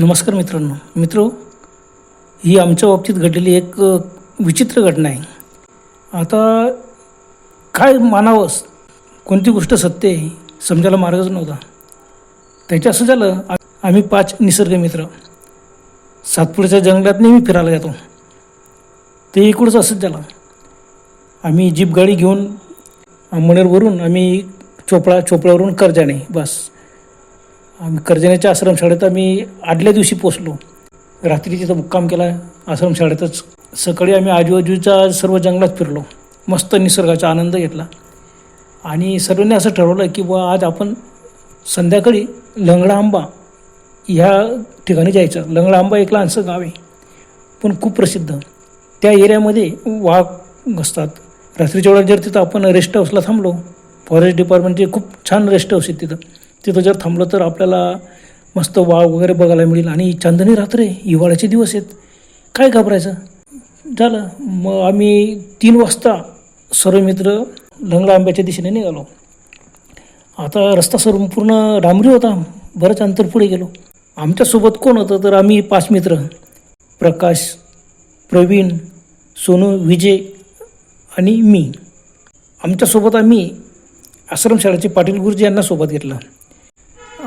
नमस्कार मित्रांनो. मित्र ही आमच्या बाबतीत घडलेली एक विचित्र घटना आहे. आता काय मानावंस कोणती गोष्ट सत्य आहे? समजायला मार्गच नव्हता. त्याच्या असं झालं आम्ही पाच निसर्ग मित्र सातपुड्याच्या जंगलात नेहमी फिरायला जातो. ते इकडंच असंच झालं. आम्ही जीप गाडी घेऊन मनेरवरून आम्ही चोपळा चोपळावरून कर्जाने बस. आम्ही कर्जण्याच्या आश्रमशाळेत आम्ही आदल्या दिवशी पोचलो रात्री तिथं मुक्काम केला. आश्रमशाळेतच सकाळी आम्ही आजूबाजूच्या सर्व जंगलात फिरलो. मस्त निसर्गाचा आनंद घेतला. आणि सर्वांनी असं ठरवलं की बुवा आज आपण संध्याकाळी लंगडा आंबा ह्या ठिकाणी जायचं. लंगडा आंबा एक लहानसं गाव आहे. पण खूप प्रसिद्ध. त्या एरियामध्ये वाघ असतात रात्रीच्या वेळा जर तिथं आपण रेस्ट हाऊसला थांबलो फॉरेस्ट डिपार्टमेंटचे खूप छान रेस्ट हाऊस आहेत तिथं. तिथं जर थांबलं तर आपल्याला मस्त वाव वगैरे बघायला मिळेल. आणि चांदणी रात्र आहे हिवाळ्याचे दिवस आहेत. काय घाबरायचं? झालं. मग आम्ही तीन वाजता सर्व मित्र लंगडा आंब्याच्या दिशेने निघालो. आता रस्ता सर्व पूर्ण डांबरी होता. बरंच अंतर पुढे गेलो. आमच्यासोबत कोण होतं तर आम्ही पाच मित्र. प्रकाश प्रवीण सोनू विजय आणि मी. आमच्यासोबत आम्ही आश्रमशाळेचे पाटील गुरुजी यांना सोबत घेतलं.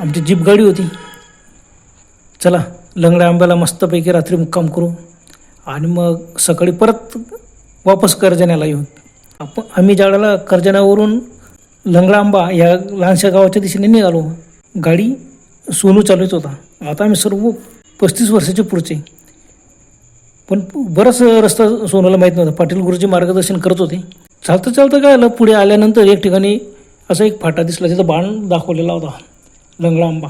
आमची जीप गाडी होती. चला लंगड्या आंब्याला मस्तपैकी रात्री मुक्काम करू. आणि मग सकाळी परत वापस कर्जण्याला येऊन. आपण आम्ही ज्यावेळेला कर्जण्यावरून लंगडा आंबा या लहानशा गावाच्या दिशेने निघालो. गाडी सोनू चालवत होता. आता आम्ही सर्व पस्तीस वर्षाचे पुढचे. पण बराच रस्ता सोनूला माहीत नव्हता. पाटील गुरुजी मार्गदर्शन करत होते. चालतं चालतं काय आलं? पुढे आल्यानंतर एक ठिकाणी असा एक फाटा दिसला तिथं बाण दाखवलेला होता. लंगडा आंबा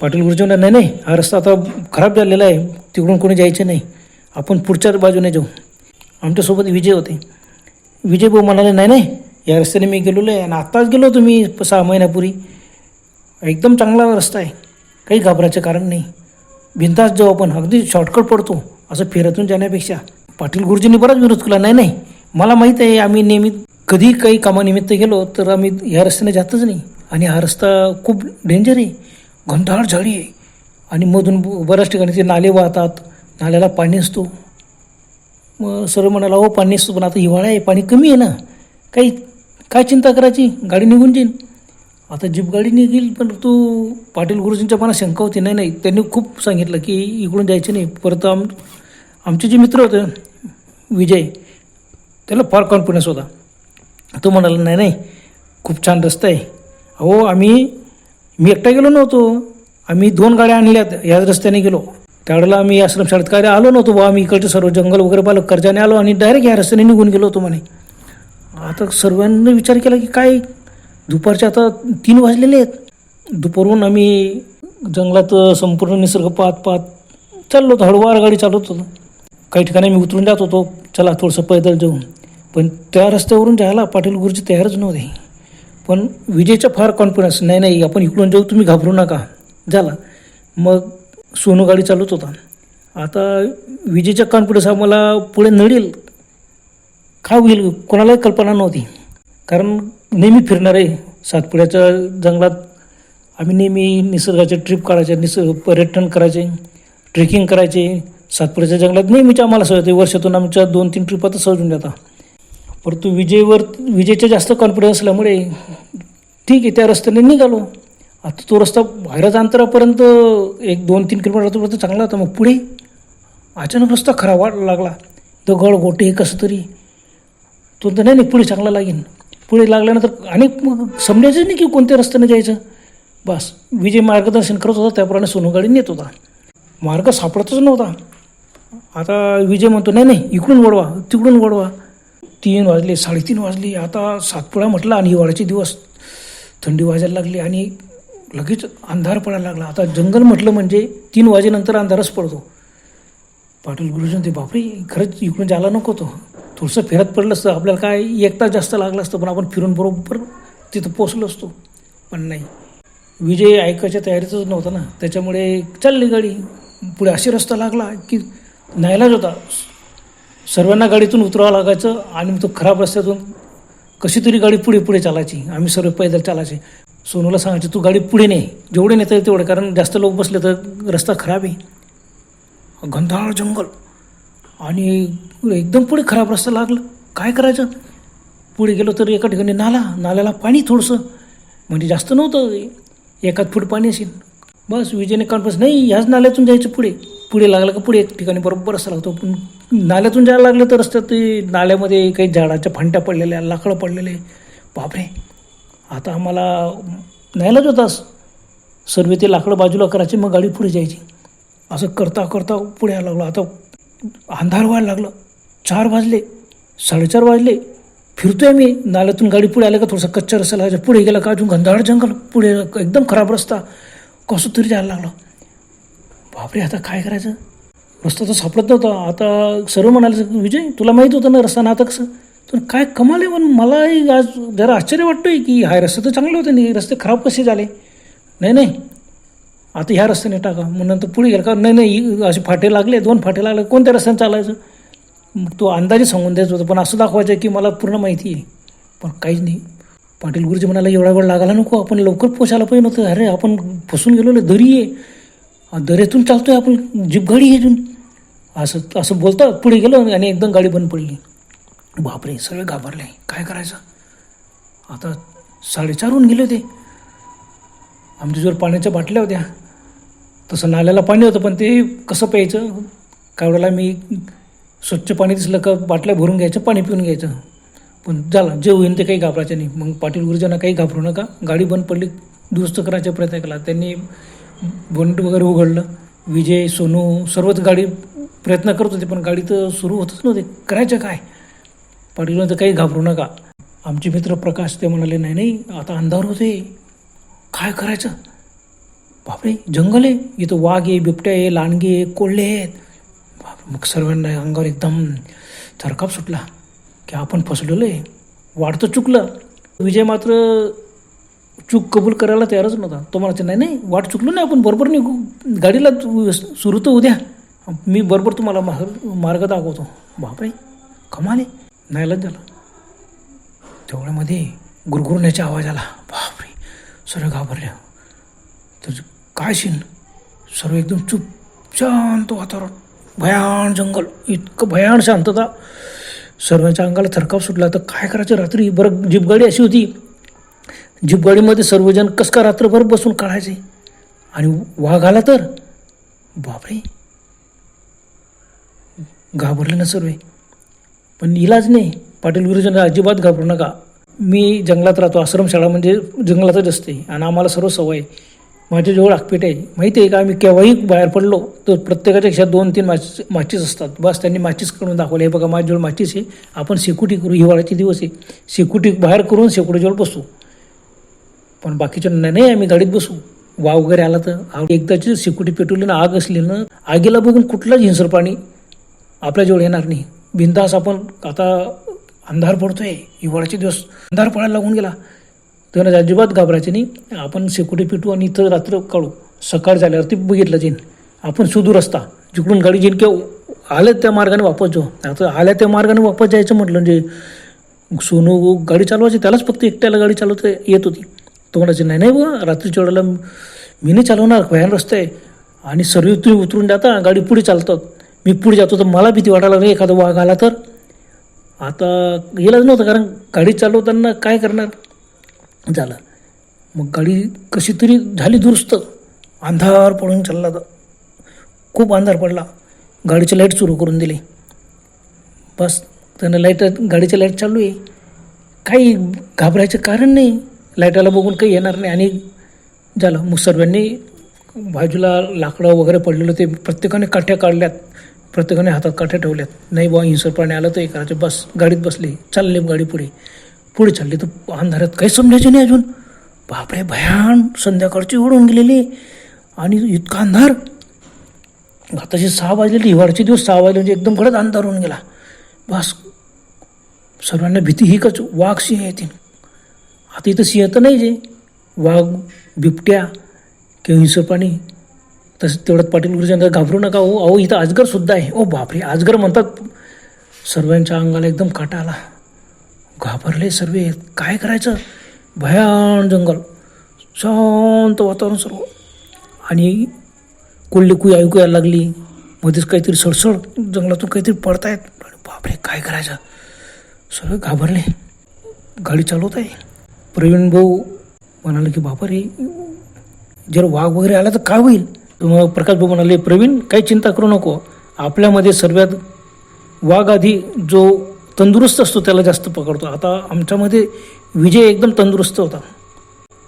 पाटील गुरुजी म्हणा नाही नाही हा रस्ता आता खराब झालेला आहे तिकडून कोणी जायचं नाही. आपण पुढच्या बाजूने जाऊ. आमच्यासोबत विजय होते. विजय भाऊ म्हणाले नाही नाही या रस्त्याने मी गेलेलो आहे आणि आत्ताच गेलो तुम्ही सहा महिन्यापूर्वी. एकदम चांगला रस्ता आहे काही घाबरायचं कारण नाही. बिनतास जाऊ आपण अगदी शॉर्टकट पडतो असं फिरतून जाण्यापेक्षा. पाटील गुरुजींनी बराच विरोध केला नाही नाही मला माहीत आहे आम्ही नेहमी कधी काही कामानिमित्त गेलो तर आम्ही ह्या रस्त्याने जातच नाही. आणि हा रस्ता खूप डेंजर आहे. घंटाळ झाडी आहे. आणि मधून बऱ्याच ठिकाणी ते नाले वाहतात. नाल्याला पाणी असतो. मग सर्व म्हणाला हो पाणी असतो पण आता हिवाळा आहे. पाणी कमी आहे ना. काही काय चिंता करायची? गाडी निघून जाईल आता जीप गाडी निघेल पण तू पाटील गुरुजींच्या मनात शंका होती. नाही नाही. त्यांनी खूप सांगितलं की इकडून जायचं नाही. परत आम आमचे जे मित्र होते विजय त्याला फार कॉन्फिडन्स होता. तो म्हणाला नाही नाही. खूप छान रस्ता आहे. हो आम्ही मी एकटा गेलो नव्हतो. आम्ही दोन गाड्या आणल्यात याच रस्त्याने गेलो. त्यावेळेला आम्ही आश्रमशाळेत काय आलो नव्हतो बा आम्ही इकडचे सर्व जंगल वगैरे पाहिलं कर्जाने आलो आणि डायरेक्ट या रस्त्याने निघून गेलो होतो म्हणे. आता सर्वांनी विचार केला की काय? दुपारचे आता तीन वाजलेले आहेत. दुपारहून आम्ही जंगलात संपूर्ण निसर्ग पाहत पाहत चाललो होतो. हळूवार गाडी चालवत होतो. काही ठिकाणी मी उतरून जात होतो. चला थोडंसं पैदल जाऊन. पण त्या रस्त्यावरून जायला पाटील गुरुजी तयारच नव्हते. पण विजयचा फार कॉन्फिडन्स नाही नाही आपण इकडून जाऊ तुम्ही घाबरू नका. झाला. मग सोनू गाडी चालवत होता. आता विजेचा कॉन्फिडन्स आम्हाला पुढे नडेल. काय होईल? कोणालाही कल्पना नव्हती. कारण नेहमी फिरणार आहे. सातपुड्याच्या जंगलात आम्ही नेहमी निसर्गाचे ट्रिप काढायचे निसर्ग पर्यटन करायचे ट्रेकिंग करायचे. सातपुड्याच्या जंगलात नेहमीच आम्हाला सहज वर्षातून आमच्या दोन तीन ट्रिपात सहजून जातात. परंतु विजयवर विजयचा जास्त कॉन्फिडन्स असल्यामुळे ठीक आहे त्या रस्त्याने निघालो. आता तो रस्ता बाहेरच अंतरापर्यंत एक दोन तीन किलोमीटरपर्यंत चांगला होता. मग पुढे अचानक रस्ता खराब वाढ लागला. दगड गोटे कसं तरी. तो तर नाही नाही पुढे चांगला लागेल. पुढे लागल्यानंतर आणि मग समजायचं नाही की कोणत्या रस्त्याने जायचं. बस विजय मार्गदर्शन करत होता. त्याप्रमाणे सोनू गाडी नेत होता. मार्ग सापडतच नव्हता. आता विजय म्हणतो नाही नाही इकडून वळवा तिकडून वळवा. तीन वाजले साडेतीन वाजले. आता सातपुडा म्हटलं आणि हिवाळ्याचे दिवस थंडी वाजायला लागली आणि लगेच अंधार पडायला लागला. आता जंगल म्हटलं म्हणजे तीन वाजेनंतर अंधारच पडतो. पाटील गुरुजी ते बापरे खरंच इकडून जायला नको तो. थोडंसं फिरत पडलं असतं. आपल्याला काय एक तास जास्त लागलं असतं पण आपण फिरून बरोबर तिथं पोचलो असतो. पण नाही. विजय ऐकायच्या तयारीतच नव्हता ना. त्याच्यामुळे चालली गाडी पुढे असे रस्ता लागला की नाईलाज होता. सर्वांना गाडीतून उतरावं लागायचं आणि तो खराब रस्त्यातून कशी तरी गाडी पुढे पुढे चालायची. आम्ही सर्व पैदल चालायचे. सोनूला सांगायचं तू गाडी पुढे ने. जेवढे नेता येईल तेवढे. कारण जास्त लोक बसले तर रस्ता खराब आहे. घनदाळ जंगल. आणि एकदम पुढे खराब रस्ता लागला. काय करायचं? पुढे गेलो तर एका ठिकाणी नाला. नाल्याला पाणी थोडंसं. म्हणजे जास्त नव्हतं. एकाच फूट पाणी असेल. बस विजयने कॉन्फरन्स नाही ह्याच नाल्यातून जायचं पुढे. पुढे लागलं का पुढे एक ठिकाणी बरोबर असं लागतो. पण नाल्यातून जायला लागलं तर रस्त्यात ते नाल्यामध्ये काही झाडाच्या फांट्या पडलेल्या लाकडं पडलेले. बापरे. आता आम्हाला न्यायलाच होतास. सर्व ते लाकडं बाजूला करायची मग गाडी पुढे जायची. असं करता करता पुढे यायला लागलो. आता अंधार व्हायला लागलं. चार वाजले साडेचार वाजले. फिरतोय मी. नाल्यातून गाडी पुढे आल्या का थोडासा कच्चा रस्ता लागायचा पुढे गेला का अजून घनदाळ जंगल. पुढे एकदम खराब रस्ता. कसं तरी जायला लागलं. बापरे आता काय करायचं? रस्ता तर सापडत नव्हता. आता सर्व म्हणाले विजय तुला माहीत होतं ना रस्ता ना आता कसं? तर काय कमाल आहे पण मलाही आज जरा आश्चर्य वाटतोय की हा रस्ते तर चांगले होते नाही रस्ते खराब कसे झाले? नाही नाही. आता ह्या रस्त्याने टाका. मग नंतर पुढे गेलं. का नाही नाही असे फाटे लागले दोन फाटे लागले. कोणत्या रस्त्याने चालायचं? मग तो अंदाजे सांगून द्यायचं होतं. पण असं दाखवायचं की मला पूर्ण माहिती आहे. पण काहीच नाही. पाटील गुरुजी म्हणाला एवढा वेळ लागायला नको. आपण लवकर पोचायला पाहिजे नव्हतं अरे आपण फसून गेलो दरी आहे. दरेतून चालतोय आपण जीप गाडी आहे अजून. असं असं बोलता पुढे गेलो आणि एकदम गाडी बंद पडली. बापरे सगळे घाबरले. काय करायचं? आता साडेचारहून गेले होते. आमच्याजवळ पाण्याच्या बाटल्या होत्या. तसं नाल्याला पाणी होतं पण ते कसं प्यायचं? काय वेळेला मी स्वच्छ पाणी दिसलं का बाटल्या भरून घ्यायचं पाणी पिऊन घ्यायचं. पण झालं जे होईन ते काही घाबरायचं नाही. मग पाटील गुरुजांना काही घाबरू नका. गाडी बंद पडली दुरुस्त करायचा प्रयत्न केला. त्यांनी बोनट वगैरे उघडलं. विजय सोनू सर्वच गाडी प्रयत्न करत होते पण गाडी तर सुरू होतच नव्हते. करायचं काय? पाटील तर काही घाबरू नका. आमचे मित्र प्रकाश ते म्हणाले नाही नाही आता अंधार होते काय करायचं? बापरे जंगल आहे. इथं वाघ आहे बिबट्या आहे लांडगे आहे कोल्हे आहेत. बापरे मग सर्वांना अंगावर एकदम थरकाप सुटला. की आपण फसलेलो आहे. वाढतं चुकलं. विजय मात्र चूक कबूल करायला तयारच नव्हता. तो म्हणायचा नाही नाही वाट चुकलो नाही आपण बरोबर निघू. गाडीला सुरू तर उद्या. मी बरोबर तुम्हाला मार्ग मार्ग दाखवतो. बापरे कमाले आहे. नाहीलाच झालं. तेवढ्यामध्ये गुरगुरण्याचा आवाज आला. बापरे सर्व घाबरल्या तर काय शिन सर्व एकदम चुप शांत वातावरण. भयान जंगल इतकं भयान शांतता. सर्वांच्या अंगाला थरकाव सुटला. तर काय करायचं? रात्री बरं जीप गाडी अशी होती. जीपगाडीमध्ये सर्वजण कस का रात्रभर बसून काढायचे? आणि वाघ आला तर? बापरे. घाबरले ना सर्व. पण इलाज नाही. पाटील गुरुजन अजिबात घाबरू नका. मी जंगलात राहतो. आश्रमशाळा म्हणजे जंगलातच असते. आणि आम्हाला सर्व सवय आहे. माझ्याजवळ आकपेट आहे. माहिती आहे का? आम्ही केव्हाही बाहेर पडलो तर प्रत्येकाच्या खिशात दोन तीन माच माचीस असतात. बस त्यांनी माचीस करून दाखवले. हे बघा माझ्याजवळ माचीस आहे. आपण शेकुटी करू. हिवाळ्याचे दिवस आहे. शेकुटी बाहेर करून शेकुटीजवळ बसू. पण बाकीच्या नाही नाही आम्ही गाडीत बसू. वाव वगैरे आला तर. एकदाची सिक्युरिटी पेटवली ना आग असली ना आगीला बघून कुठलाच हिंसर पाणी आपल्याजवळ येणार नाही. बिंदास आपण आता अंधार पडतोय. हिवाळ्याचे दिवस अंधार पडायला लागून गेला. तर अजिबात घाबरायचे नाही. आपण सिक्युरिटी पेटू आणि इथं रात्र काढू. सकाळ झाल्यावरती बघितलं जाईन. आपण सुदूर रस्ता जिकडून गाडी जेईन किंवा आल्या त्या मार्गाने वापस जाऊ. आता आल्या त्या मार्गाने वापस जायचं म्हटलं म्हणजे सोनू गाडी चालवायची त्यालाच फक्त एकट्याला गाडी चालवता येत होती. तो म्हणायचे नाही नाही बुवा रात्रीच्या वेळेला मी नाही चालवणार भयान रस्ता आहे आणि सर्व तुम्ही उतरून जाता गाडी पुढे चालतात. मी पुढे जातो तर मला भीती वाटायला लागली एखादा वाघ आला तर. आता गेलाच नव्हतं कारण गाडी चालवताना काय करणार? झालं. मग गाडी कशी तरी झाली दुरुस्त. अंधार पडून चालला तर खूप अंधार पडला. गाडीची लाइट सुरू करून दिली. बस. त्यानं लाइट गाडीची लाइट चालू आहे. काही घाबरायचं कारण नाही. लाईटाला बघून काही येणार नाही. आणि झालं मग सर्वांनी बाजूला लाकडं वगैरे पडलेलं ते प्रत्येकाने काठ्या काढल्यात. प्रत्येकाने हातात काठ्या ठेवल्यात. नाही बा हिंसर आलं तर एक करायचं बस गाडीत बसले चालले गाडी पुढे. पुढे चालली तर अंधारात काही समजायचं नाही अजून. बापरे भयान संध्याकाळची ओढून गेलेली. आणि इतका अंधार. आताशी सहा वाजलेली हिवाळ्याचे दिवस सहा वाजले म्हणजे एकदम गडद अंधार होऊन गेला. बस. सर्वांना भीती ही कच वाघ सिंह येतील. आता इथं सिंह तर नाही जे. वाघ बिबट्या किंवा हिंसपाणी तसं तेवढ्यात पाटील गुरुजी घाबरू नका हो. अहो इथं अजगर सुद्धा आहे. ओ बापरे अजगर म्हणतात. सर्वांच्या अंगाला एकदम काटा आला. घाबरले सर्व. काय करायचं? भयान जंगल. शांत वातावरण सर्व. आणि कोल्हे कुई ऐकू यायला लागली. मध्येच काहीतरी सडसड जंगलातून काहीतरी पडतायत. बापरे काय करायचं? सर्व घाबरले. गाडी चालवत आहे प्रवीण भाऊ म्हणाले की बापा रे जर वाघ वगैरे आला तर काय होईल? मग प्रकाश भाऊ म्हणाले प्रवीण काही चिंता करू नको. आपल्यामध्ये सर्वात वाघ आधी जो तंदुरुस्त असतो त्याला जास्त पकडतो. आता आमच्यामध्ये विजय एकदम तंदुरुस्त होता.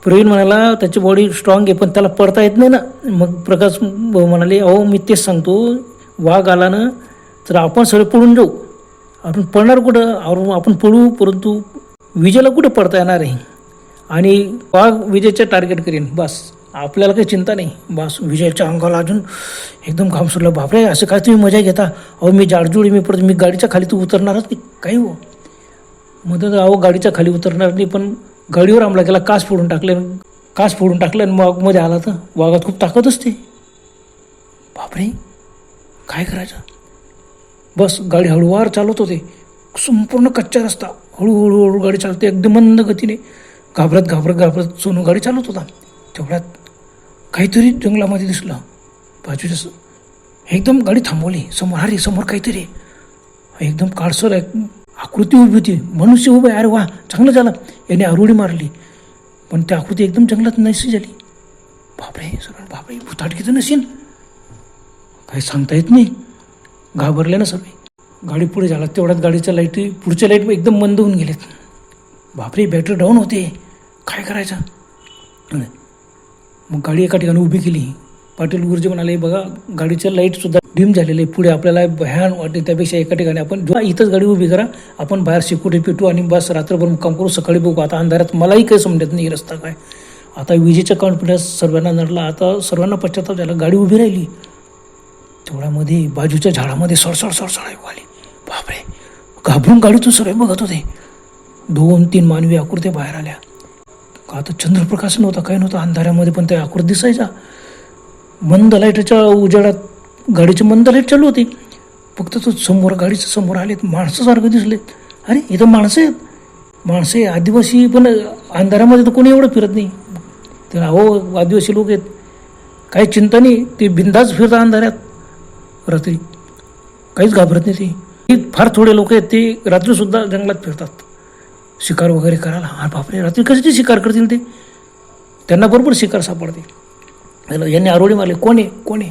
प्रवीण म्हणाला त्याची बॉडी स्ट्रॉंग आहे पण त्याला पडता येत नाही ना. मग प्रकाश भाऊ म्हणाले अहो मी तेच सांगतो वाघ आला ना तर आपण सगळे पळून जाऊ. आपण पळणार कुठं? आपण पळू परंतु विजेला कुठं पडता येणार आहे? आणि वाघ टार्गेट करीन. बस. आपल्याला काही चिंता नाही. बस. विजयच्या अंगाला अजून एकदम घाम सुटलं बापरे असं काय तुम्ही मजा घेता? अहो मी जाडजूड मी परत मी गाडीच्या खाली तू उतरणारच नाही. काही हो. मदत अहो गाडीच्या खाली उतरणार नाही पण गाडीवर आमला गेला कास फोडून टाकले कास फोडून टाकलं आणि मग मध्ये आला तर वाघात खूप ताकद असते. बापरे. काय करायचं? बस. गाडी हळूवार चालवत होते. संपूर्ण कच्चा रस्ता. हळूहळू हळू गाडी चालते. एकदम मंद गतीने. घाबरत घाबरत घाबरत सोनू गाडी चालवत होता. तेवढ्यात काहीतरी जंगलामध्ये दिसलं. बाजूच्या एकदम गाडी थांबवली. समोर अरे समोर काहीतरी एकदम काळसर एक आकृती उभी होती. मनुष्य उभं आहे. अरे वा चांगलं झालं. याने आरोडी मारली. पण ती आकृती एकदम जंगलात नशी झाली. बापरे सर बापरे भुताटकीचं नसेल काही सांगता येत नाही. घाबरले ना सगळे. गाडी पुढे झाला. तेवढ्यात गाडीच्या लाईटी पुढच्या लाइट एकदम मंद होऊन गेलेत बापरे बॅटरी डाऊन होते. काय करायचं? मग गाडी एका ठिकाणी उभी केली. पाटील गुरुजी म्हणाले बघा गाडीच्या लाईटसुद्धा डिम झालेले आहे. पुढे आपल्याला भयान वाटते. त्यापेक्षा एका ठिकाणी आपण जेव्हा इथंच गाडी उभी करा. आपण बाहेर सिक्युरिटी पेटू आणि बस रात्रभर मुक्काम करू. सकाळी बघू. आता अंधारात मलाही काही समजत नाही रस्ता काय. आता विजेचा कॉन्फिडन्स सर्वांना नडला. आता सर्वांना पश्चाताप झाला. गाडी उभी राहिली. तेवढ्यामध्ये बाजूच्या झाडामध्ये सळसळ सळसळ ऐकू आली. बापरे घाबरून गाडीतून सर्व बघत होते. दोन तीन मानवी आकृत्या बाहेर आल्या. का आता चंद्रप्रकाश नव्हता काही नव्हता. अंधाऱ्यामध्ये पण त्या आकृती दिसायचा मंद लाईटच्या उजेडात गाडीची मंद लाइट चालू होती. फक्त तो समोर गाडीच्या समोर आलेत. माणसासारखं दिसलेत. अरे इथं माणसं आहेत. माणसं आहे आदिवासी पण अंधारामध्ये तर कोणी एवढं फिरत नाही. तर अहो आदिवासी लोक आहेत. काही चिंता नाही. ते बिंदाच फिरतात अंधाऱ्यात रात्री काहीच घाबरत नाही ते. फार थोडे लोक आहेत ते रात्रीसुद्धा जंगलात फिरतात. शिकार वगैरे करायला. हा बापरे रात्री कशाची शिकार करतील ते? त्यांना बरोबर शिकार सापडते यांनी आरोळी मारले. कोण आहे? कोण आहे?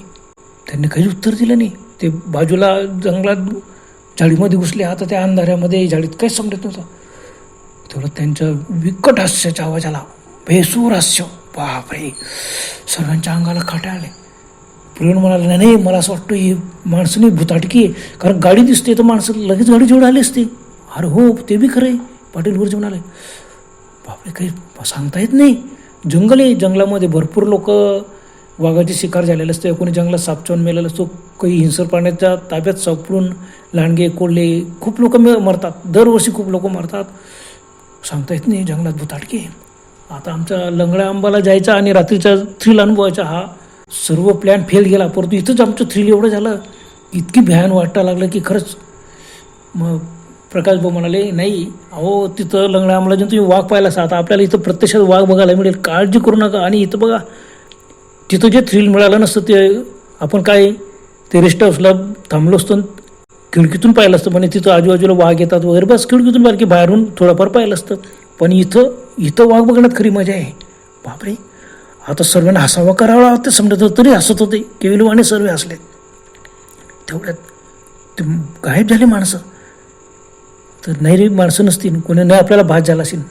त्यांनी काही उत्तर दिलं नाही. ते बाजूला जंगलात झाडीमध्ये घुसले. आता त्या अंधाऱ्यामध्ये झाडीत काहीच समजत नव्हतं. तेवढं त्यांच्या विकट हास्याच्या आवाज आला. बेसूर हास्य. बापरे. सर्वांच्या अंगाला खाटा आले. प्रवीण म्हणाला नाही नाही मला असं वाटतं ही माणसं नाही भुताटकी आहे. कारण गाडी दिसते तर माणसं लगेच गाडी जेवढं आली असते. अरे हो ते बी खरं आहे. पाटील गुरुजी म्हणाले बापरे काही सांगता येत नाही. जंगल आहे जंगलामध्ये भरपूर लोक वाघाची शिकार झालेले असते. कोणी जंगलात सापचवून मेलेला असतो काही हिंसर प्राण्याच्या ताब्यात सापडून लांडगे कोल्हे खूप लोक मरतात. दरवर्षी खूप लोक मरतात. सांगता येत नाही जंगलात भूताटके आता आमच्या लंगड्या आंबाला जायचा आणि रात्रीचा थ्रिल अनुभवायचा हा सर्व प्लॅन फेल गेला. परंतु इथंच आमचं थ्रिल एवढं झालं. इतकी भयान वाटायला लागलं की खरंच मग प्रकाश भाऊ म्हणाले नाही अहो तिथं लंगड्या आंबाला तुम्ही वाघ पाहिला आता आपल्याला इथं प्रत्यक्षात वाघ बघायला मिळेल. काळजी करू नका. आणि इथं बघा तिथं जे थ्रिल मिळालं नसतं ते आपण काय ते रेस्ट हाऊसला थांबलो असतो आणि खिडकीतून पाहिलं असतं. म्हणजे तिथं आजूबाजूला वाघ येतात वगैरे. बस खिडकीतून पाहिलं की बाहेरून थोडंफार पाहिलं असतं. पण इथं इथं वाघ बघण्यात खरी मजा आहे. बापरे! आता सर्वांना हसावा करावा ते समजत होतं तरी हसत होते. केविलवाने सर्व हसले तेवढ्यात ते गायब झाले माणसं. तर नाही रे माणसं नसतील कोणी नाही आपल्याला भात झाला असेल.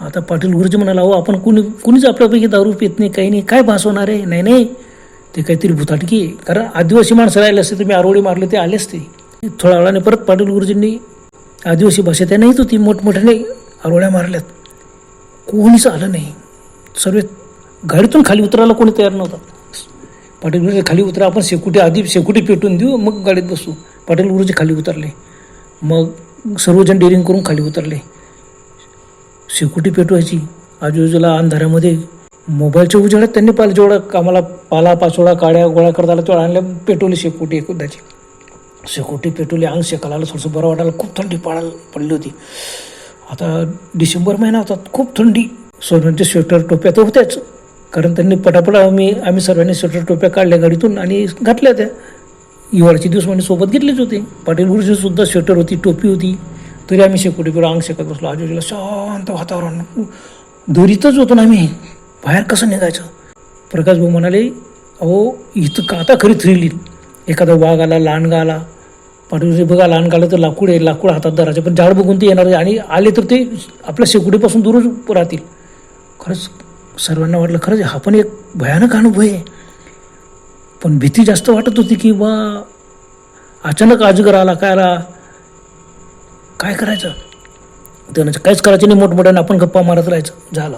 आता पाटील गुरुजी म्हणाला अहो आपण कुणी कुणीच आपल्यापैकी दारू पित नाही काही नाही काय भास होणार आहे? नाही नाही ते काहीतरी भुताटकी कारण आदिवासी माणसं राहिले असते तुम्ही आरोळी मारले ते आले असते. थोड्या वेळाने परत पाटील गुरुजींनी आदिवासी भाषा नाही तो होती मोठमोठ्याने आरोळ्या मारल्यात. कोणीच आलं नाही. सर्व गाडीतून खाली उतरायला कोणी तयार नव्हतं. पाटील गुरुजी खाली उतरा आपण शेकुटी आधी शेकुटी पेटून देऊ मग गाडीत बसू. पाटील गुरुजी खाली उतरले. मग सर्वजण डेअरिंग करून खाली उतरले. शेकोटी पेटवायची. आजूबाजूला अंधारामध्ये मोबाईलच्या उजेडात त्यांनी पाहिलं जेवढा कामाला पाला पाचोळा काड्या गोळा करता आला तेवढा आणल्या पेटवली शेकोटी एकदाची. शेकोटी पेटवली अंग शेकाला आलं थोडंसं बरं वाटायला खूप थंडी पडायला पडली होती. आता डिसेंबर महिना होता खूप थंडी. सोन्यांचे स्वेटर टोप्या तर होत्याच. कारण त्यांनी पटापट आम्ही आम्ही सर्वांनी स्वेटर टोप्या काढल्या गाडीतून आणि घातल्या त्या. हिवाळ्याचे दिवस म्हणजे सोबत घेतलेच होते. पाटील गुरुजी सुद्धा स्वेटर होती टोपी होती. तरी आम्ही शेकोटी करून अंग शेकत बसलो. आजूबाजूला शांत वातावरण. दोरीतच होतो ना आम्ही. बाहेर कसं निघायचं? प्रकाश भाऊ म्हणाले अहो इथं का आता खरी थ्रिल एखादा वाघ आला लांडगा आला. पाठीवरचे बघा लांडगा आलं तर लाकूड आहे लाकूड हातात धरायचं. पण झाड बघून ते येणार आहे. आणि आले तर ते आपल्या शेकोटीपासून दूरच राहतील. खरंच सर्वांना वाटलं खरंच हा पण एक भयानक अनुभव आहे. पण भीती जास्त वाटत होती की वा अचानक अजगर आला काय आला? काय करायचं? त्यानं काहीच करायचं नाही मोठमोठ्याने आपण गप्पा मारत राहायचं झालं.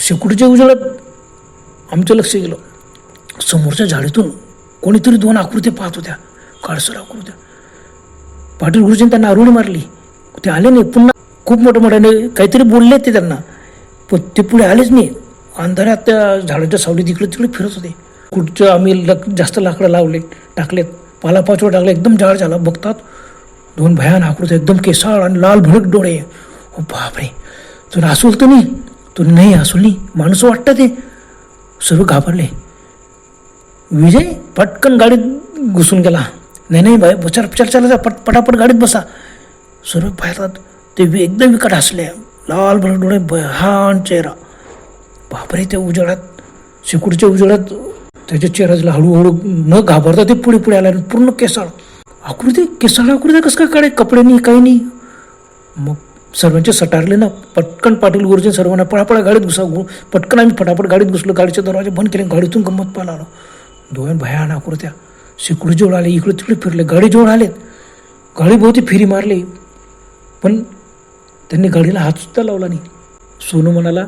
शेकुटीच्या उजेडात आमचं लक्ष गेलं. समोरच्या झाडीतून कोणीतरी दोन आकृत्या पाहत होत्या काळसर आकृत्या. पाटील गुरुजींनी त्यांना आरुणी मारली. ते आले नाही. पुन्हा खूप मोठ्या मोठ्याने काहीतरी बोलले ते त्यांना. पण ते पुढे आलेच नाही. अंधारात त्या झाडाच्या सावलीत इकडे तिकडे फिरत होते. कुठचं आम्ही लक जास्त लाकडं लावले टाकलेत. पालापाचोळा टाकले एकदम जाड झाला. बघतात दोन भयान आकृत्या एकदम केसाळ आणि लाल भडक डोळे. हो बापरे. तुला हसवल तर नाही? तू नाही हसवल नाही? माणूस वाटतं ते. सर्व घाबरले. विजय पटकन गाडीत घुसून गेला. नाही नाही बाय चल चल चला पट पटापट गाडीत बसा. सर्व पाहतात ते एकदम विकट हसले. लाल भडक डोळे भयान चेहरा. बापरे त्या उजेडात शेकुडच्या उजेडात त्याच्या चेहऱ्याला हळूहळू न घाबरता ते पुढे पुढे आला पूर्ण केसाळ. आकृती केसाळ आकृती कसं काय काढे कपडे नाही काही नाही. मग सर्वांचे सटारले ना. पटकन पाटील गुरुजी सर्वांना पळापळा गाडीत घुसा पटकन आम्ही फटाफट गाडीत घुसलो. गाडीचे दरवाजे बंद केले गाडीतून गंमत पाहायला आलो. दोन भयान आकृत्या. शेकुडी जोड आले इकडे तिकडे फिरले. गाडी जोड आलेत. गाडीभोवती फिरी मारली. पण त्यांनी गाडीला हातसुद्धा लावला नाही. सोनू म्हणाला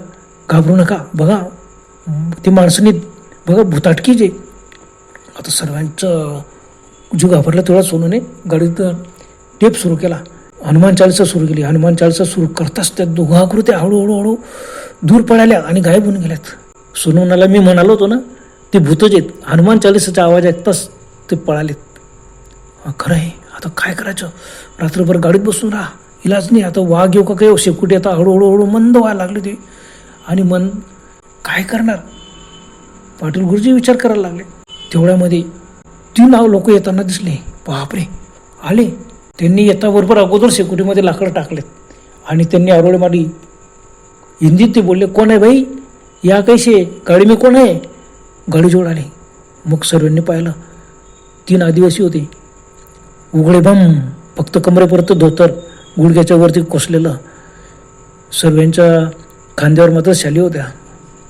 घाबरू नका. बघा ती माणसांनी बघा भूताटकी जे आता सर्वांचं जो घाबरला तेवढा सोनूने गाडीत टेप सुरू केला. हनुमान चालीसा सुरू केली. हनुमान चालीसा सुरू करताच त्या दोघा आकृत्या हळूहळू हळू दूर पळाल्या आणि गायब होऊन गेल्यात. सोनूनाला मी म्हणालो होतो ना ते भूतच आहेत. हनुमान चालीसाचा आवाज ऐकताच ते पळालेत. खरं आहे. आता काय करायचं? रात्रभर गाडीत बसून राहा. इलाज नाही. आता वाघ येऊ का काही शेकुटी आता हळूहळू हळू मंद व्हायला लागले ते. आणि मन काय करणार? पाटील गुरुजी विचार करायला लागले. तेवढ्यामध्ये तीन नाव लोक येताना दिसले. बापरे. आले. त्यांनी येताबरोबर अगोदर सिक्युरिटीमध्ये लाकडं टाकलेत. आणि त्यांनी आरोळे मारली. हिंदीत ते बोलले कोण आहे भाई या कैसे? गाडी मी कोण आहे? गाडीजवळ आले. मग सर्वांनी पाहिलं. तीन आदिवासी होते. उघडे बम फक्त कमरेपर्यंत धोतर गुडघ्याच्या वरती कोसलेलं. सर्वांच्या खांद्यावर मात्र शाली होत्या.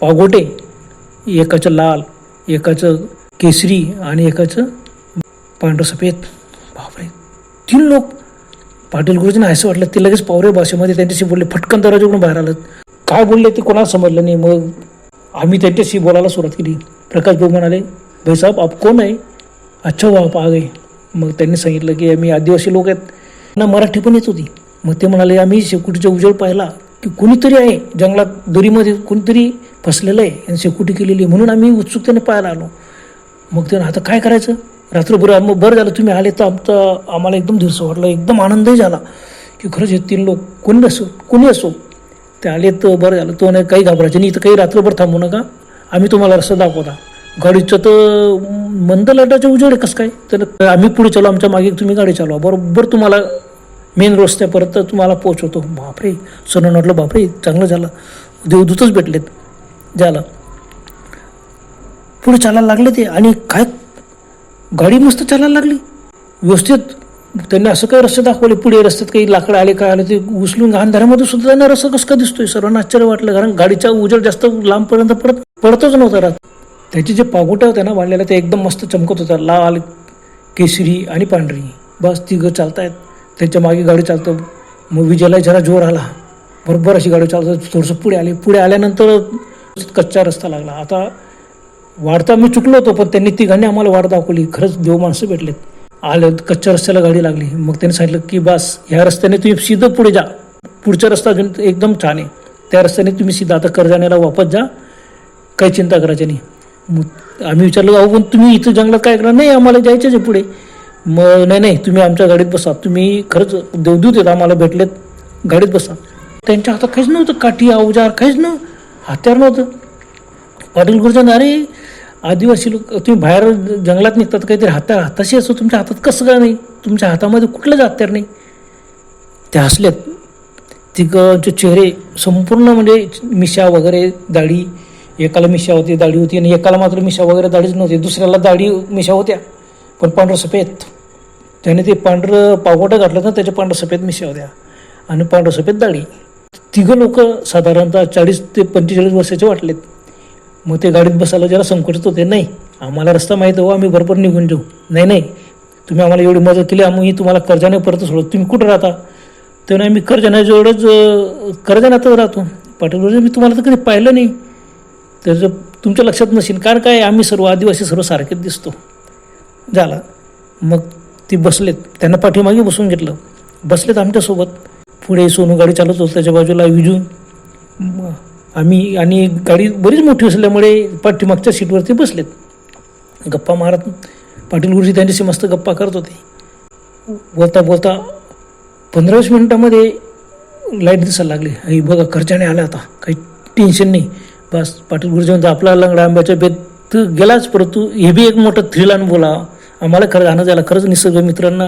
पागोटे एकाचं लाल एकाचं केसरी आणि एकाचं पांढरं सफेद बापरे. तीन लोक. पाटील गुरुजींना असं वाटलं ते लगेच पावरे भाषेमध्ये त्यांच्याशी बोलले फटकन दरवाजाकडून बाहेर आलं. काय बोलले ते कोणाला समजलं नाही. मग आम्ही त्यांच्याशी बोलायला सुरुवात केली. प्रकाश भाऊ म्हणाले भाई आप कोण आहे? अच्छा बाप आ गए मग त्यांनी सांगितलं की आम्ही आदिवासी लोक आहेत. ना मराठी पण येत होती. मग ते म्हणाले आम्ही शेकुटीचा उजेड पाहिला की कोणीतरी आहे जंगलात दरीमध्ये कोणीतरी फसलेलं आहे आणि शेकुटी केलेली आहे म्हणून आम्ही उत्सुकतेने पाहायला आलो. मग ते आता काय करायचं? रात्रभर मग बरं झालं तुम्ही आले तर आमचं आम्हाला एकदम दिवस वाटलं एकदम आनंदही झाला. की खरंच हे तीन लोक कोणी असो कोणी असो ते आले तर बरं झालं. तो नाही काही घाबरायचं नाही इथं काही रात्रभर थांबू नका. आम्ही तुम्हाला रस्ता दाखवता. गाडीचं तर मंद लाटाच्या उजेड कसं काय? तर आम्ही पुढे चालू आमच्या मागे तुम्ही गाडी चालवा. बरोबर तुम्हाला मेन रस्त्यापर्यंत तुम्हाला पोचवतो बापरे सोनं वाटलं बापरे चांगलं झालं. देवदूतच भेटलेत. झालं. पुढे चालायला लागले ते आणि काय? गाडी मस्त चालायला लागली. व्यवस्थित. त्यांनी असं काही रस्ते दाखवले. पुढे रस्त्यात काही लाकडं आले काय आले ते उचलून अंधारामध्ये सुद्धा त्यांना रस्ता कसं का दिसतोय? सर्वांना आश्चर्य वाटलं कारण गाडीचा उजेड जास्त लांबपर्यंत पडत पडतच नव्हता रात. त्याचे जे पागोट्या होत्या ना वाढलेल्या ते एकदम मस्त चमकत होता लाल केसरी आणि पांढरी. बस तिघं चालतायत. त्याच्यामागे गाडी चालतं. मग विजयला जरा जोर आला. बरोबर अशी गाडी चालतात थोडंसं पुढे आली. पुढे आल्यानंतर कच्चा रस्ता लागला. आता वाढता मी चुकलो होतो पण त्यांनी तिघांनी आम्हाला वाट दाखवली. खरंच देव माणसं भेटलेत. आले कच्च्या रस्त्याला गाडी लागली. मग त्यांनी सांगितलं की बस ह्या रस्त्याने तुम्ही सीधं पुढे जा. पुढचा रस्ता अजून एकदम छान आहे. त्या रस्त्याने तुम्ही सीधा आता कर्जाण्याला वापस जा. काही चिंता करायची नाही. मग आम्ही विचारलं अहो पण तुम्ही इथं जंगलात काय करा नाही आम्हाला जायचंच आहे पुढे. मग नाही नाही तुम्ही आमच्या गाडीत बसा. तुम्ही खरंच देवदूत आहेत. आम्हाला भेटलेत. गाडीत बसा. त्यांच्या हातात काहीच नव्हतं. काठी अवजार काहीच नव्हतं. हत्यार नव्हतं पाटील गुरुजन अरे आदिवासी लोक तुम्ही बाहेर जंगलात निघतात काहीतरी हाता हाताशी असतो तुमच्या हातात कसं का नाही? तुमच्या हातामध्ये कुठलंच हत्यार नाही. ते हसलेत तिकडचे चेहरे संपूर्ण म्हणजे मिशा वगैरे दाढी एकाला मिशा होती दाढी होती आणि एकाला मात्र मिशा वगैरे दाढीच नव्हती. दुसऱ्याला दाढी मिशा होत्या. पण पांढरं सफेद. त्याने ते पांढरं पावगोटं घातलं ना त्याच्या पांढरं सफेद मिशा होत्या. आणि पांढरं सफेद दाढी. तिघं लोक साधारणतः चाळीस ते पंचेचाळीस वर्षाचे वाटलेत. मग ते गाडीत बसायला जरा संकोचित होते नाही आम्हाला रस्ता माहीत हो आम्ही भरपूर निघून जाऊ. नाही नाही तुम्ही आम्हाला एवढी मदत केली आम्ही तुम्हाला कर्जाने परत सोडतो तुम्ही कुठं राहता? तेव्हा आम्ही मी कर्जाण्याजवळच अं, राहतो. पाटील मी तुम्हाला तर कधी पाहिलं नाही. तर तुमच्या लक्षात नसेल कारण काय? आम्ही सर्व आदिवासी सर्व सारखेच दिसतो. झाला. मग ती बसलेत. त्यांना पाठीमागे बसून घेतलं. बसलेत आमच्यासोबत. पुढे सोनू गाडी चालत होतो त्याच्या बाजूला विजून. आम्ही आणि गाडी बरीच मोठी असल्यामुळे पाठीमागच्या सीटवरती बसलेत. गप्पा मारत पाटील गुरुजी त्यांच्याशी मस्त गप्पा करत होते. बोलता बोलता पंधरावीस मिनटामध्ये मिनिटामध्ये लाइट दिसायला लागली. आई बघा खर्चाने आला आता. काही टेन्शन नाही. बस पाटील गुरुजी म्हणतो आपला लंगडा आंब्याच्या बेत तर गेलाच परंतु हे बी एक मोठं थ्रिल अनुभवला आम्हाला खरंच आनंद झाला. खरंच निसर्ग मित्रांना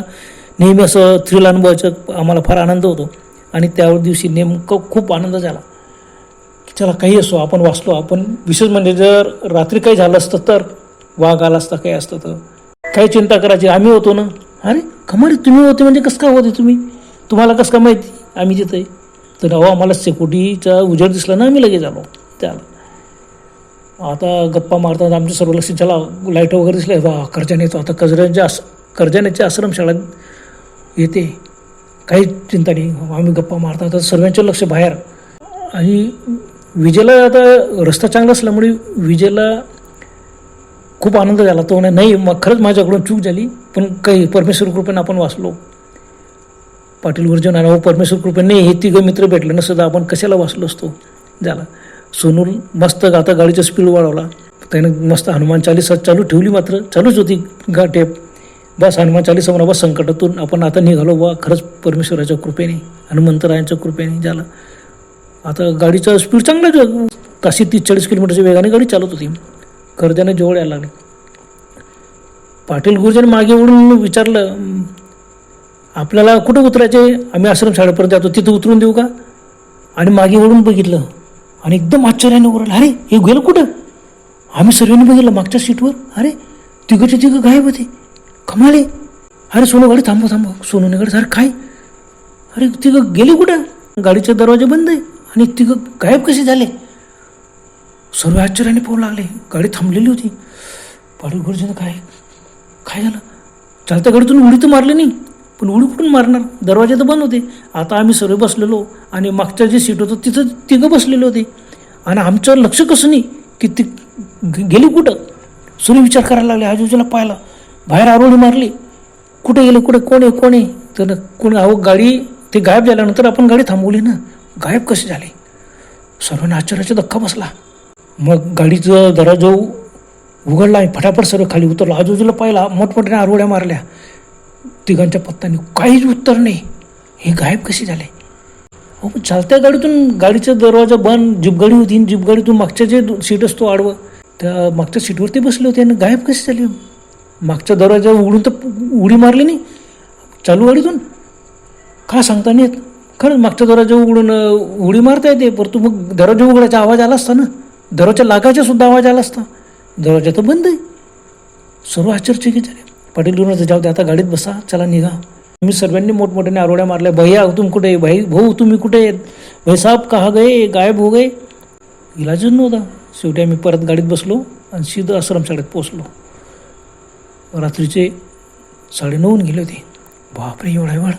नेहमी असं थ्रिल अनुभवायचं आम्हाला फार आनंद होतो. आणि त्या दिवशी नेमकं खूप आनंद झाला. की चला काही असो आपण वाचलो आपण विशेष म्हणजे जर रात्री काही झालं असतं तर वाघ आला असता काही असतं तर. काही चिंता करायची आम्ही होतो ना? अरे कमारी तुम्ही होते म्हणजे कसं काय होते तुम्ही? तुम्हाला कसं काय माहिती? आम्ही तिथे आहे. तर अहो आम्हाला सेक्युरिटीचा उजेड दिसला ना आम्ही लगेच आलो त्याला. आता गप्पा मारताना आमच्या सर्व लक्ष चला लाइट वगैरे दिसले वा कर्जाने येतो आता कर्जाच्या आस कर्जाण्याच्या आश्रमशाळेत येते. काही चिंता नाही. आम्ही गप्पा मारता. आता सर्वांचं लक्ष बाहेर. आणि विजेला आता रस्ता चांगला असल्यामुळे विजेला खूप आनंद झाला. तो म्हणे, नाही मग खरंच माझ्याकडून चूक झाली पण काही परमेश्वर कृपेनं आपण वाचलो. पाटील गुरुजन आणि हो, परमेश्वर कृपेने हे तिघं मित्र भेटले नसतं तर आपण कशाला वाचलो असतो? झाला. सोनूल मस्त आता गाडीचा स्पीड वाढवला. त्याने मस्त हनुमान चालीसा चालू ठेवली मात्र चालूच होती. गा टेप बस हनुमान चालीसा म्हणा बस संकटातून आपण आता निघालो. बा खरंच परमेश्वराच्या कृपेने हनुमंतरायांच्या कृपेने झालं. आता गाडीचा स्पीड चांगला ताशी तीस चाळीस किलोमीटरच्या वेगाने गाडी चालत होती. खरद्याने जवळ यायला लागली. पाटील गुरुजांनी मागे ओढून विचारलं आपल्याला कुठं उतरायचे? आम्ही आश्रम शाळेपर्यंत जातो. तिथं उतरून देऊ का? आणि मागे वळून बघितलं. आणि एकदम आश्चर्याने ओरडलं अरे हे गेलं कुठं? आम्ही सर्वांनी बघितलं मागच्या सीटवर. अरे तिघंच्या तिघं गायब होते. कमाले. अरे सोनू गाडी थांबव थांबव. सोनूने गाडी अरे काय अरे तिघं गेली कुठं? गाडीचे दरवाजे बंद आहे आणि तिघं गायब कसे झाले? सर्व आश्चर्याने पोहू लागले. गाडी थांबलेली होती. पाडू गुरुजीनं काय काय झालं? चालत्या गाडीतून उडी तर मारली नाही पण उडी कुठून मारणार? दरवाजे तर बंद होते. आता आम्ही सर्व बसलेलो आणि मागच्या जे सीट होतं तिथं तिघं बसलेले होते. आणि आमचं लक्ष कसं नाही की ती गेली कुठं? सुरू विचार करायला लागले आजूबाजूला पाहिला बाहेर आरोळी मारली. कुठे गेले कुठे कोण आहे कोण आहे? तर कोण अहो गाडी ते गायब झाल्यानंतर आपण गाडी थांबवली ना. गायब कसे झाले? सर्वांना आश्चर्याचा धक्का बसला. मग गाडीचं दरवाजा उघडला आणि फटाफट सर्व खाली उतरला. आजूबाजूला पाहिला मोठमोठ्याने आरोड्या मारल्या. तिघांच्या पत्ताने काहीच उत्तर नाही. हे गायब कसे झाले? हो पण चालत्या गाडीतून गाडीचा दरवाजा बंद जिपगाडी होती आणि मागच्या जे सीट असतो आडवं त्या मागच्या सीटवरती बसले होते आणि गायब कसे झाले? मागच्या दरवाजा उघडून तर उडी मारली नाही. चालू गाडीतून. का सांगता नाही येत? खरंच मागच्या दरवाजा उघडून उडी मारता येते परंतु मग दरवाजा उघडायचा आवाज आला असता ना? दरवाजा लागायचा सुद्धा आवाज आला असता. दरवाजा तर बंद आहे. सर्व आश्चर्यचकित झाले. पाटील गुरुनाथ जाऊ दे आता गाडीत बसा चला निघा. मी सर्वांनी मोठमोठ्याने आरोड्या मारल्या. भैया तुम कुठे भाई भाऊ तुम्ही कुठे आहेत? भाई साहब कहा गए? गायब हो गए? इलाजच नव्हता. शेवटी आम्ही परत गाडीत बसलो आणि सीधं आश्रमशाळेत पोचलो रात्रीचे साडेनऊन गेले होते. बापरे एवढा वेळ.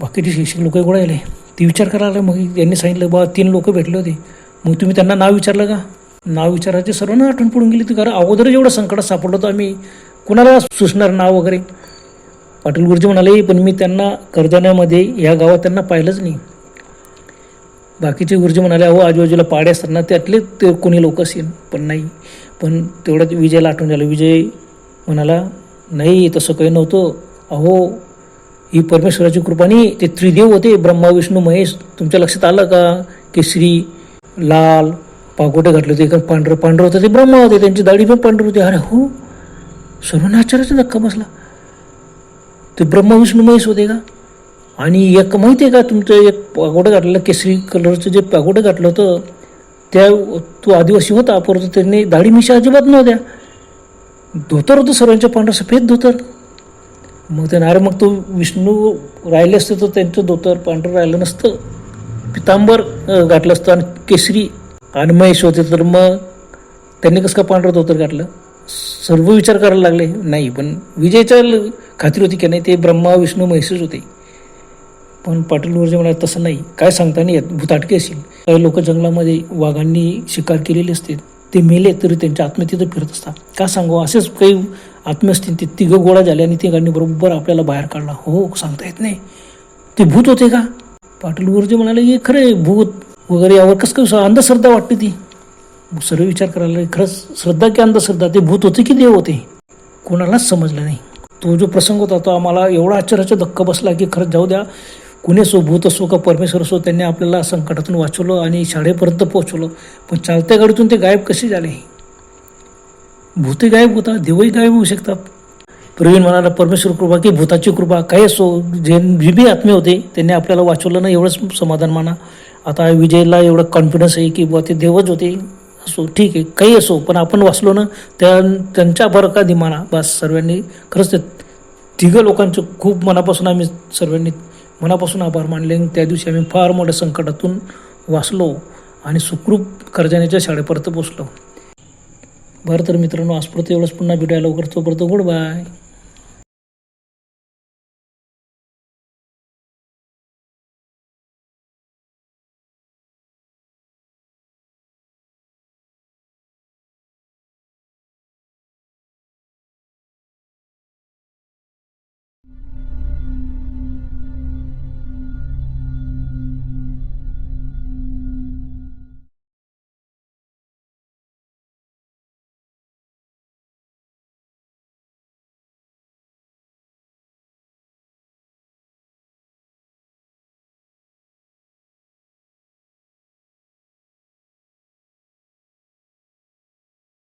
बाकीचे शिक्षक लोक गोळा आले ते विचार करायला मग यांनी सांगितलं बा तीन लोक भेटले होते. मग तुम्ही त्यांना नाव विचारलं का? नाव विचारायचे सर्वांना आठवण पडून गेली ती कारण अगोदर एवढं संकटात सापडलं होतं आम्ही कुणाला सुचणार नाव वगैरे? पाटील गुरुजी म्हणाले पण मी त्यांना कर्जाण्यामध्ये या गावात त्यांना पाहिलंच नाही. बाकीचे गुरुजी म्हणाले अहो आजूबाजूला पाडे असतात ना त्यातले ते कोणी लोक असेल पण नाही. पण तेवढ्यात विजयला आठवण झालं. विजय म्हणाला नाही तसं काही नव्हतं. अहो ही परमेश्वराची कृपाने ते त्रिदेव होते. ब्रह्मा विष्णू महेश तुमच्या लक्षात आलं का? केसरी लाल पागोटे घातले होते. कारण पांढरं पांढरं होतं ते ब्रह्मा होते. त्यांची दाढी पण पांढरी होती. अरे हो सर्वांना आश्चर्याचा धक्का बसला. ते ब्रह्मा विष्णू महेश होते का? आणि एक माहिती आहे का तुमचं एक पागोडं घातलेलं केसरी कलरचं जे पागोडं घातलं होतं त्या तो आदिवासी होता. परंतु त्यांनी दाढी मिशा अजिबात नव्हत्या. धोतर होतं सर्वांच्या पांढरं सफेद धोतर. मग त्यानं अरे मग तो विष्णू राहिले असते तर त्यांचं धोतर पांढरं राहिलं नसतं. पितांबर गाठलं असतं आणि केसरी आणि महेश होते. तर मग त्यांनी कसं का पांढरं धोतर गाठलं सर्व विचार करायला लागले. नाही पण विजयच्या खात्री होती की नाही ते ब्रह्मा विष्णू महेशच होते. पण पाटील गुरुजी म्हणाले तसं नाही. काय सांगता नाही येत. भूताटके असेल काही लोक जंगलामध्ये वाघांनी शिकार केलेले असते. ते मेले तरी त्यांच्या आत्म्या तिथं फिरत असतात. का सांगू? असेच काही आत्मे असतील ते तिघं गोळा झाले आणि तिघांनी बरोबर आपल्याला बाहेर काढला. हो सांगता येत नाही. ते भूत होते का? पाटील गुरुजी म्हणाले हे खरं भूत वगैरे यावर कसं काय अंधश्रद्धा वाटते ती. सर्व विचार करायला खरंच श्रद्धा की अंधश्रद्धा? ते भूत होते की देव होते? कोणालाच समजलं नाही. तो जो प्रसंग होता तो आम्हाला एवढा आश्चर्याचा धक्का बसला की खरंच जाऊ द्या कुणी असो भूत असो का परमेश्वर असो त्यांनी आपल्याला संकटातून वाचवलं आणि शाळेपर्यंत पोहोचवलं. पण चालत्या गाडीतून ते गायब कसे झाले? भूतही गायब होता देवही गायब होऊ शकतात. प्रवीण म्हणाला परमेश्वर कृपा की भूताची कृपा काही असो जे जे बी आत्मे होते त्यांनी आपल्याला वाचवलं ना एवढंच समाधान माना. आता विजयला एवढं कॉन्फिडन्स आहे की बुवा ते देवच होते असो ठीक आहे काही असो पण आपण वाचलो ना त्या त्यांच्या बरं का दिमाना बस सर्वांनी खरंच ते तिघं लोकांचं खूप मनापासून आम्ही सर्वांनी मनापासून आभार मानले. आणि त्या दिवशी आम्ही फार मोठ्या संकटातून वाचलो आणि सुखरूप कर्जानेच्या शाळेपर्यंत पोचलो बरं तर मित्रांनो आजपर्यंत एवढंच. पुन्हा भेटायला लवकर तोपर्यंत गुड बाय.